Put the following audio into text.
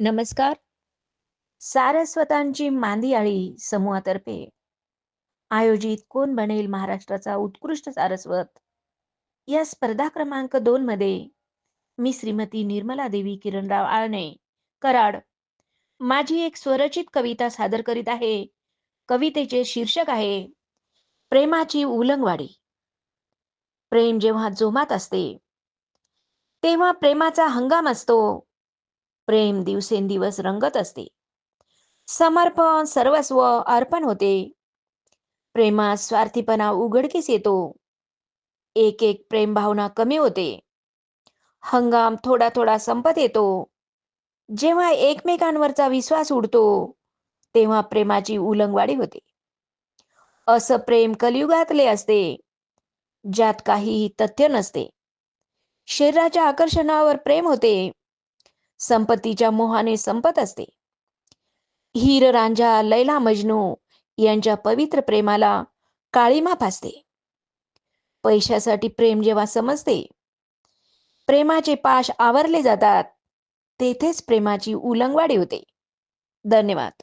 नमस्कार. सारस्वतांची मांदियाळी समूहातर्फे. आयोजित कोण बनेल महाराष्ट्राचा उत्कृष्ट सारस्वत? या स्पर्धा क्रमांक दोन मध्ये मी श्रीमती निर्मला देवी किरणराव आळणे कराड. माझी एक स्वरचित कविता सादर करीत आहे. कवितेचे शीर्षक आहे प्रेमाची उलंगवाडी. प्रेम जेव्हा जोमात असते तेव्हा प्रेमाचा हंगाम असतो. प्रेम दिवसेंदिवस रंगत असते. समर्पण सर्वस्व अर्पण होते. प्रेमात स्वार्थीपणा उघडकीस येतो. एक एक प्रेम भावना कमी होते. हंगाम थोडा थोडा संपत येतो. जेव्हा एकमेकांवरचा विश्वास उडतो तेव्हा प्रेमाची उलंगवाडी होते. असं प्रेम कलियुगातले असते ज्यात काहीही तथ्य नसते. शरीराच्या आकर्षणावर प्रेम होते. संपत्तीच्या मोहाने संपत असते. हीर रांझा लैला मजनू यांच्या पवित्र प्रेमाला काळीमा फासते पैशासाठी प्रेम जेव्हा समजते प्रेमाचे पाश आवरले जातात तेथेच प्रेमाची उलंगवाडी होते. धन्यवाद.